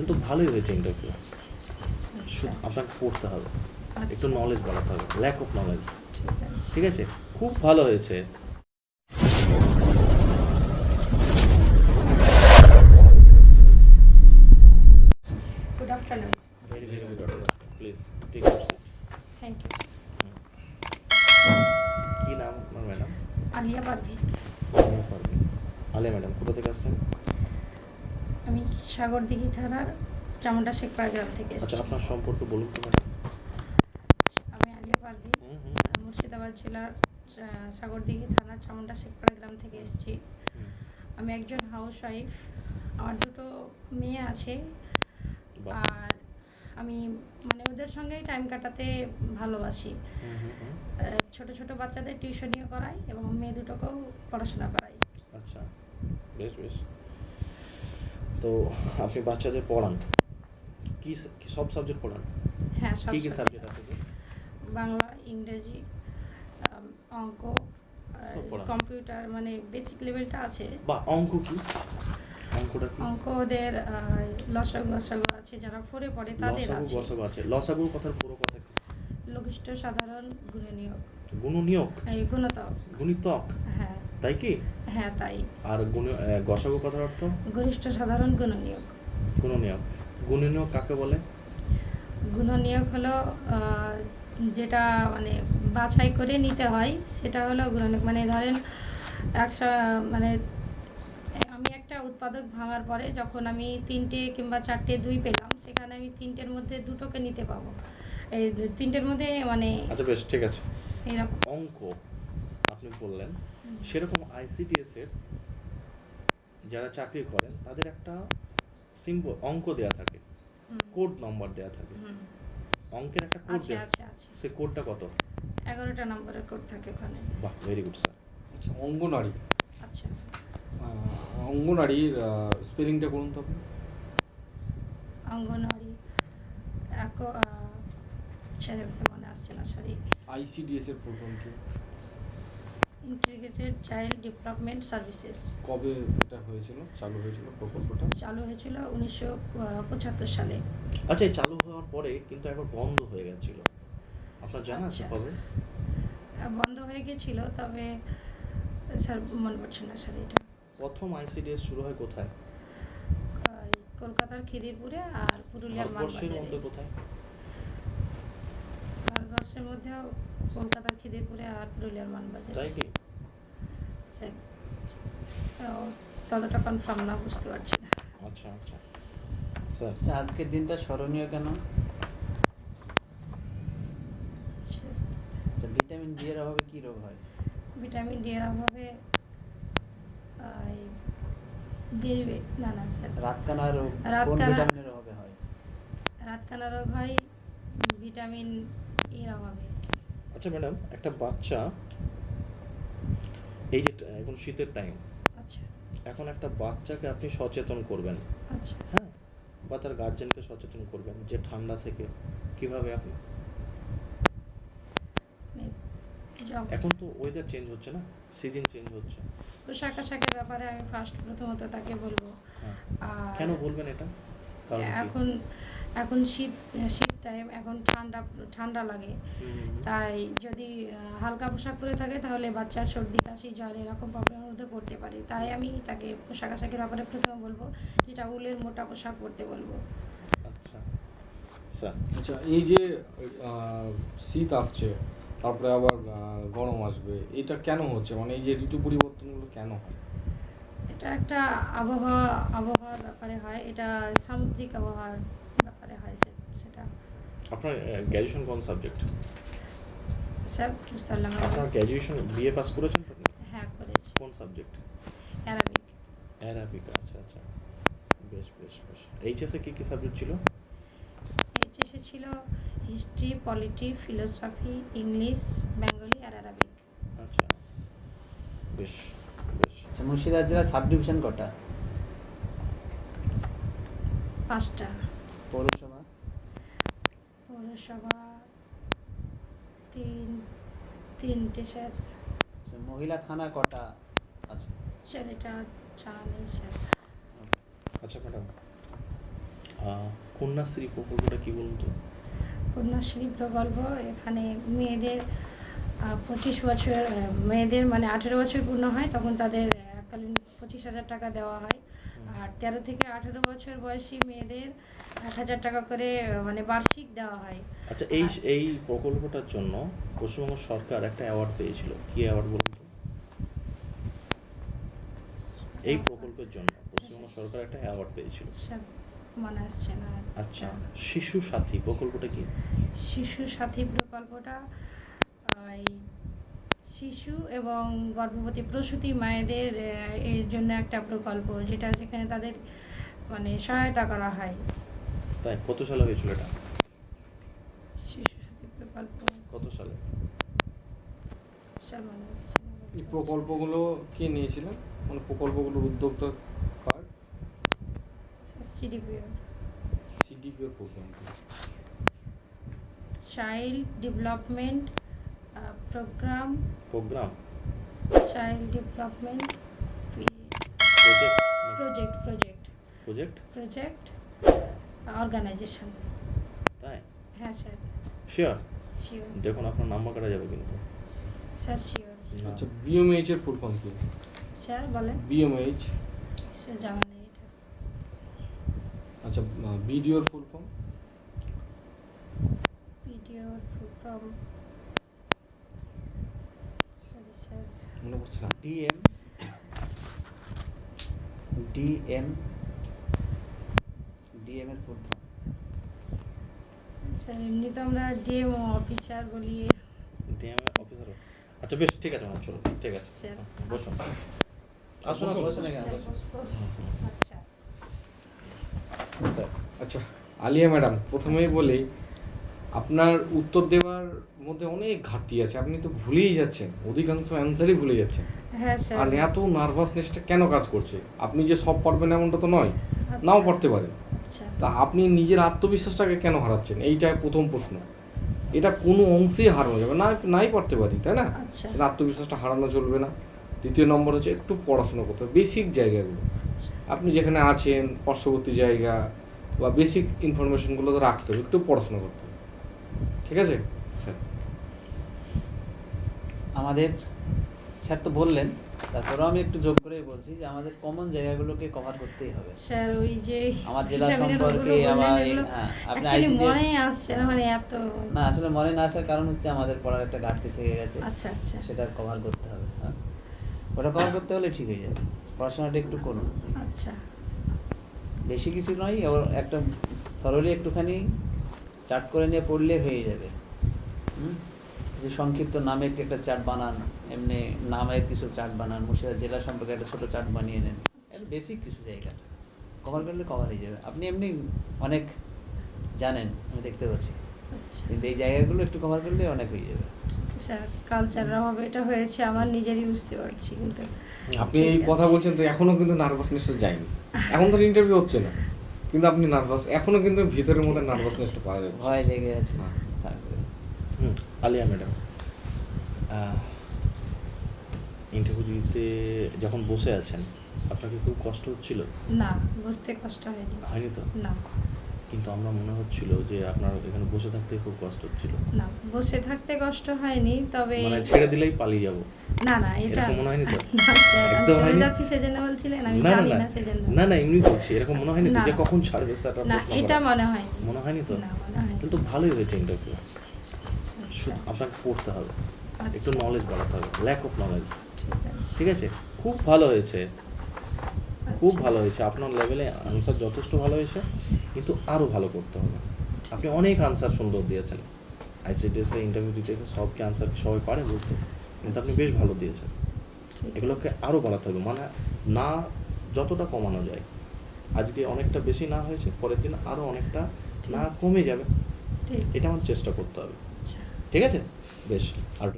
কিন্তু ভালোই হয়েছে ইন্টারভিউ আচ্ছা। আপনাকে পড়তে হবে। একটু আচ্ছা, নলেজ বাড়াতে হবে। ল্যাক অফ নলেজ ঠিক আছে। খুব ভালো হয়েছে। Good afternoon very very good please thank you কি নাম? ম্যাডাম? আলিয়া পারভি আলিয়া পারভিন। আলিয়া ম্যাডাম কোথা থেকে আসছেন? সাগরদিঘি থানার চামুন্ডা শেখপাড়া গ্রাম থেকে আচ্ছা এসেছি। আপনার সম্পর্কে বলুন তো ম্যাডাম। আমি আলিয়া পারভি হুম। হুম মুর্শিদাবাদ জেলার আহ, সাগরদিঘি থানার চামুন্ডা শেখপাড়া গ্রাম থেকে এসেছি। হুম। আমি একজন হাউস ওয়াইফ আমার দুটো মেয়ে আছে। বাহ। আর আমি মানে ওদের সঙ্গেই টাইম কাটাতে ভালোবাসি। হুম হুম হুম। আহ, ছোট ছোট বাচ্চাদের টিউশনিও করাই এবং মেয়ে দুটোকেও পড়াশোনা করাই। আচ্ছা বেশ বেশ। তো আপনি বাচ্চাদের পড়ান। কি কি সব সাবজেক্ট পড়ান? হ্যাঁ সব কি কি সাবজেক্ট আছে বাংলা ইংরেজি অঙ্ক কম্পিউটার মানে বেসিক লেভেলটা আছে। বা অঙ্ক কি? অঙ্কটা কি? অঙ্ক ওদের আহ, লসাগু আছে যারা ফোরে পড়ে তাদের লসাগু আছে। গসাগু আছে। লসাগুর কথার পুরো কথা কি? লঘিষ্ঠ সাধারণ গুণনীয়ক। গুণনীয়ক? এই গুণতক। গুণিতক? হ্যাঁ। তাই কি? হ্যাঁ তাই। আর গুণ গসাগু কথার অর্থ? গরিষ্ঠ সাধারণ গুণনীয়ক। গুণনীয়ক। গুণনীয়ক কাকে বলে? গুণনীয়ক হলো যেটা মানে বাছাই করে নিতে হয় সেটা হলো গুণনীয়ক। মানে ধরেন একশো মানে আমি একটা উৎপাদক ভাঙার পরে যখন আমি তিনটে কিংবা চারটে দুই পেলাম সেখানে আমি তিনটের মধ্যে দুটোকে নিতে পাবো। এই তিনটের মধ্যে মানে আচ্ছা বেশ ঠিক আছে। এরকম। অঙ্ক। আপনি বললেন সেরকম আইসিডিএস এর যারা চাকরি করেন তাদের একটা সিম্বল অঙ্ক দেয়া থাকে কোড নাম্বার দেয়া থাকে। অঙ্কের একটা কোড আছে দেয়া আছে আছে সে কোডটা কত? এগারোটা নম্বরের কোড থাকে ওখানে। বাহ ভেরি গুড স্যার আচ্ছা অঙ্গনারী। আচ্ছা। অঙ্গনারীর স্পেলিংটা করুন তো আপনি। অঙ্গনওয়াড়ি এক ছেড়ে মনে আসছে না সরি আইসিডিএস এর প্রথম কি? ইন্টিগ্রেটেড চাইল্ড ডেভেলপমেন্ট সার্ভিসেস কবে এটা হয়েছিল? চালু হয়েছিল প্রকল্পটা? চালু হয়েছিল উনিশশো পঁচাত্তর সালে। আচ্ছা চালু হওয়ার পরে কিন্তু একবার বন্ধ হয়ে গেছিল। আপনার জানা আছে আচ্ছা। কবে? বন্ধ হয়ে গেছিল তবে স্যার মনে পড়ছে না স্যার এটা। প্রথম আইসিডিএস শুরু হয় কোথায়? কলকাতার খিদিরপুরে আর পুরুলিয়ার মানবাজারে কোথায়? ভারতবর্ষের মধ্যেও কলকাতার খিদিরপুরে আর পুরুলিয়ার মানবাজারে। তাই কি? ততটা কনফার্ম না বুঝতে পারছি না। আচ্ছা আচ্ছা। স্যার। আচ্ছা আজকের দিনটা স্মরণীয় কেন? আচ্ছা ভিটামিন ডি এর অভাবে কি রোগ হয়? ভিটামিন ডি এর অভাবে বেরিবে না না স্যার রাতকানা রোগ কোন রাতকানা- ভিটামিনের অভাবে হয়? রাতকানা রোগ হয় ভিটামিন এর অভাবে আচ্ছা ম্যাডাম একটা বাচ্চা এই যে এখন শীতের টাইম আচ্ছা। এখন একটা বাচ্চাকে আপনি সচেতন করবেন। আচ্ছা। হ্যাঁ বা তার গার্জেনকে সচেতন করবেন যে ঠান্ডা থেকে কীভাবে আপনি। এখন তো ওয়েদার চেঞ্জ হচ্ছে না সিজন চেঞ্জ হচ্ছে। পোশাক আশাকের ব্যাপারে আমি ফার্স্ট প্রথমত তাকে বলব। হ্যাঁ। কেন বলবেন এটা? কারণ এখন এখন শীত শীত টাইম এখন ঠান্ডা ঠান্ডা লাগে। তাই যদি হালকা পোশাক পরে থাকে তাহলে বাচ্চার সর্দি কাশি জ্বর এরকম প্রবলেমের মধ্যে পড়তে পারে। তাই আমি তাকে পোশাক আশাকের ব্যাপারে প্রথমে বলব যেটা উলের মোটা পোশাক পরতে বলব। আচ্ছা। আচ্ছা এই যে শীত আসছে তারপরে আবার গরম আসবে এটা কেন হচ্ছে? মানে এই যে ঋতু পরিবর্তনগুলো কেন হয়? এটা একটা আবহাওয়া আবহাওয়ার ব্যাপারে হয়। এটা সামুদ্রিক আবহাওয়ার ব্যাপারে হয় সেটা। আপনার গ্র্যাজুয়েশন কোন সাবজেক্ট স্যার বুঝতে পারলাম। আপনার গ্র্যাজুয়েশন বিএ পাস করেছেন তো হ্যাঁ করেছি। কোন সাবজেক্ট অ্যারাবিক অ্যারাবিক আচ্ছা আচ্ছা। বেশ বেশ বেশ। এইচএসে কি কি সাবজেক্ট ছিল? এইচএসে ছিল history polity philosophy English Bengali আর অ্যারাবিক আচ্ছা। বেশ বেশ। আচ্ছা মুর্শিদাবাদ জেলার সাব ডিভিশন কটা? পাঁচটা। তিনটে স্যার। আচ্ছা মহিলা থানা কটা আছে? স্যার এটা জানা স্যার। আচ্ছা ম্যাডাম। কন্যাশ্রী প্রকল্পটা কি বলুন তো? কন্যাশ্রী প্রকল্প এখানে মেয়েদের পঁচিশ বছর মেয়েদের মানে আঠেরো বছর পূর্ণ হয় তখন তাদের এককালীন পঁচিশ হাজার টাকা দেওয়া হয়। আর তেরো থেকে আঠেরো বছর বয়সী মেয়েদের এক হাজার টাকা করে মানে বার্ষিক দেওয়া হয়। আচ্ছা এই এই প্রকল্পটার জন্য পশ্চিমবঙ্গ সরকার একটা অ্যাওয়ার্ড পেয়েছিল। কি অ্যাওয়ার্ড বলুন এই প্রকল্পের জন্য পশ্চিমবঙ্গ সরকার একটা অ্যাওয়ার্ড পেয়েছিল। মনে আসছে না। আচ্ছা শিশু সাথী প্রকল্পটা কি? শিশু সাথী প্রকল্পটা শিশু এবং গর্ভবতী প্রসূতি মায়েদের এর জন্য একটা প্রকল্প যেটা যেখানে তাদের মানে সহায়তা করা হয়। তাই কত সালে হয়েছিল এটা? শিশু সাথী প্রকল্প। কত সালে? মনে। এই প্রকল্পগুলো কে নিয়েছিলেন? মানে প্রকল্পগুলোর উদ্যোক্তা কার? CDPO. সিডিপিওর programme child development programme programme. Child development project project project. Project project organisation. তাই? হ্যাঁ স্যার। শিওর শিওর দেখুন আপনার নাম্বার কাটা যাবে কিন্তু। Sir sure. আচ্ছা বিএমএইচ এর ফুল ফর্ম কি? স্যার বলেন। বিএমএইচ স্যার জানা নেই এটা। আচ্ছা বিডিওর full form programme sorry sir মনে পড়ছে না। ডিএম ডিএম ডিএম এর ফুল ফর্ম স্যার এমনি তো আমরা ডিএম অফিসার বলি। ডিএম অফিসার আচ্ছা বেশ ঠিক আছে ম্যাম চলো ঠিক আছে। স্যার হ্যাঁ, বসুন। আচ্ছা। আসুন আসুন। আচ্ছা আচ্ছা আলিয়া ম্যাডাম প্রথমেই বলি আপনার উত্তর দেওয়ার মধ্যে অনেক ঘাটতি আছে আপনি তো ভুলেই যাচ্ছেন। অধিকাংশ অ্যান্সারই ভুলে যাচ্ছেন। হ্যাঁ স্যার। আর এত নার্ভাসনেসটা কেন কাজ করছে? আপনি যে সব পারবেন এমনটা তো নয় আচ্ছা। নাও পারতে পারেন আচ্ছা। তা আপনি নিজের আত্মবিশ্বাসটাকে কেন হারাচ্ছেন? এইটা প্রথম প্রশ্ন। এটা কোনো অংশেই হারানো যাবে না নাই পারতে পারি তাই না? আচ্ছা। আত্মবিশ্বাসটা হারানো চলবে না। দ্বিতীয় নম্বর হচ্ছে একটু পড়াশোনা করতে হবে বেসিক জায়গাগুলো। আপনি যেখানে আছেন পার্শ্ববর্তী জায়গা বা বেসিক ইনফরমেশনগুলো তো রাখতে হবে একটু পড়াশোনা করতে হবে। ঠিক আছে? স্যার। আমাদের স্যার তো বললেন তারপরেও আমি একটু যোগ করে বলছি যে আমাদের কমন জায়গাগুলোকে কভার করতেই হবে। স্যার ওই যে আমার জেলা সম্পর্কে আমার হ্যাঁ, আপনি মনে আসছে না মানে এত না আসলে মনে না আসার কারণ হচ্ছে আমাদের পড়ার একটা ঘাটতি থেকে গেছে। আচ্ছা আচ্ছা। সেটা কভার করতে হবে হ্যাঁ। ওটা কভার করতে হলে ঠিক হয়ে যাবে। পড়াশোনাটা একটু করুন। আচ্ছা। বেশি কিছু নয় ওর একটা থরলি একটুখানি চার্ট করে নিয়ে পড়লে হয়ে যাবে। হুম? কিছু সংক্ষিপ্ত নামের একটা চার্ট বানান এমনি নামের কিছু চার্ট বানান মুর্শিদাবাদ জেলা সম্পর্কে একটা ছোট চার্ট বানিয়ে নেন। বেসিক কিছু জায়গা। কভার করলে কভার হয়ে যাবে। আপনি এমনি অনেক জানেন আমি দেখতে পাচ্ছি। আচ্ছা। কিন্তু এই জায়গাগুলো একটু কভার করলে অনেক হয়ে যাবে। স্যার কালচারের অভাবে এটা হয়েছে আমার নিজেরই বুঝতে পারছি কিন্তু আপনি এই কথা বলছেন তো এখনও কিন্তু নার্ভাসনেসটা যায়নি। এখন তো ইন্টারভিউ হচ্ছে না। কিন্তু আপনি নার্ভাস এখনও কিন্তু ভিতরের মধ্যে নার্ভাসনেসটা পাওয়া যাচ্ছে। ভয় লেগে আছে। হ্যাঁ। আলিয়া ম্যাডাম। ইন্টারভিউ দিতে যখন বসে আছেন আপনাকে খুব কষ্ট হচ্ছিল? না বুঝতে কষ্ট হয়নি। হয়নি তো? না। কিন্তু আমরা মনে হচ্ছিল যে আপনার এখানে বসে থাকতে খুব কষ্ট হচ্ছিল। না বসে থাকতে কষ্ট হয়নি তবে মানে ছেড়ে দিলেই পালিয়ে যাব। না না এটা মনে হয়নি তো? একদম চলে হয়নি? যাচ্ছি সেজন্য বলছিলেন আমি জানি না। সেজন্য। না না এমনি বলছি এরকম মনে হয়নি যে কখন ছাড়বে স্যার না এটা মনে হয়নি। মনে হয়নি তো? না মনে হয়নি। তাহলে তো ভালোই হয়েছে ইন্টারভিউ আপনাকে পড়তে হবে। আচ্ছা, একটু নলেজ বাড়াতে হবে। ল্যাক অফ নলেজ ঠিক আছে। খুব ভালো হয়েছে। খুব আচ্ছা, ভালো হয়েছে। আপনার লেভেলে আনসার যথেষ্ট ভালো হয়েছে। কিন্তু আরও ভালো করতে হবে। আপনি অনেক আনসার সুন্দর দিয়েছেন। আইসিডিএস ইন্টারভিউ দিতে এসে সব কি আনসার সবাই পারে বলতে। কিন্তু আপনি বেশ ভালো দিয়েছেন। এগুলোকে আরও বাড়াতে হবে। মানে না যতটা কমানো যায়। আজকে অনেকটা বেশি না হয়েছে পরের দিন আরও অনেকটা না কমে যাবে। এটা আমার চেষ্টা করতে হবে। আচ্ছা ঠিক আছে? বেশ আর